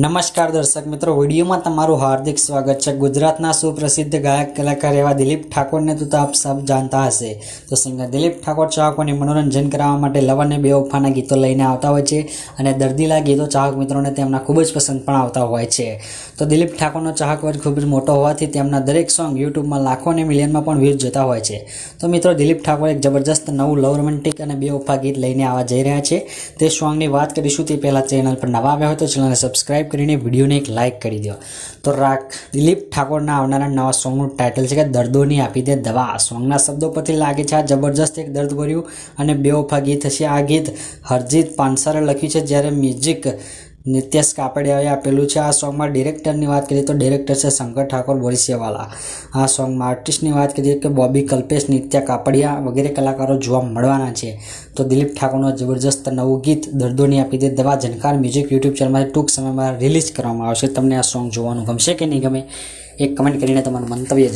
નમસ્કાર દર્શક મિત્રો, વિડીયોમાં તમારું હાર્દિક સ્વાગત છે. ગુજરાતના સુપ્રસિદ્ધ ગાયક કલાકાર એવા દિલીપ ઠાકોરને તો આપ સબ જાણતા હશે. તો સિંગર દિલીપ ઠાકોર ચાહકોને મનોરંજન કરવા માટે લવ અને બેવફાના ગીતો લઈને આવતા હોય છે અને દર્દીલા ગીતો ચાહક મિત્રોને તેમના ખૂબ જ પસંદ પણ આવતા હોય છે. તો દિલીપ ઠાકોરનો ચાહક વર્ગ ખૂબ જ મોટો હોવાથી તેમના દરેક સોંગ યુટ્યુબમાં લાખો અને મિલિયનમાં પણ વ્યૂઝ જતા હોય છે. તો મિત્રો, દિલીપ ઠાકોર એક જબરજસ્ત નવું લવ રોમેન્ટિક અને બેવફા ગીત લઈને આવવા જઈ રહ્યા છે. તે સોંગની વાત કરીશું તે પહેલાં ચેનલ પર નવા આવ્યા હોય તો ચેનલને કરીને વિડીયોને એક લાઇક કરી દો. તો રાખ, દિલીપ ઠાકોરના આવનારા નવા સોંગનું ટાઇટલ છે કે દર્દોની આપી દે દવા. સોંગના શબ્દો પરથી લાગે છે આ જબરજસ્ત એક દર્દ ભર્યું અને બેવફા ગીત હશે. આ ગીત હરજીત પાનસરે લખ્યું છે જ્યારે મ્યુઝિક નિત્યેશ કાપડિયાએ આપેલું છે. આ સોંગમાં ડિરેક્ટરની વાત કરીએ તો ડિરેક્ટર છે શંકર ઠાકોર બોરીસિયાવાલા. આ સોંગમાં આર્ટિસ્ટની વાત કરીએ કે બોબી કલ્પેશ, નિત્યા કાપડિયા વગેરે કલાકારો જોવા મળવાના છે. તો દિલીપ ઠાકોરનું જબરજસ્ત નવું ગીત દર્દોની આપી દે દવા જનકાર મ્યુઝિક યુટ્યુબ ચેનલમાંથી ટૂંક સમયમાં રિલીઝ કરવામાં આવશે. તમને આ સોંગ જોવાનું ગમશે કે નહીં ગમે એક કમેન્ટ કરીને તમારું મંતવ્ય.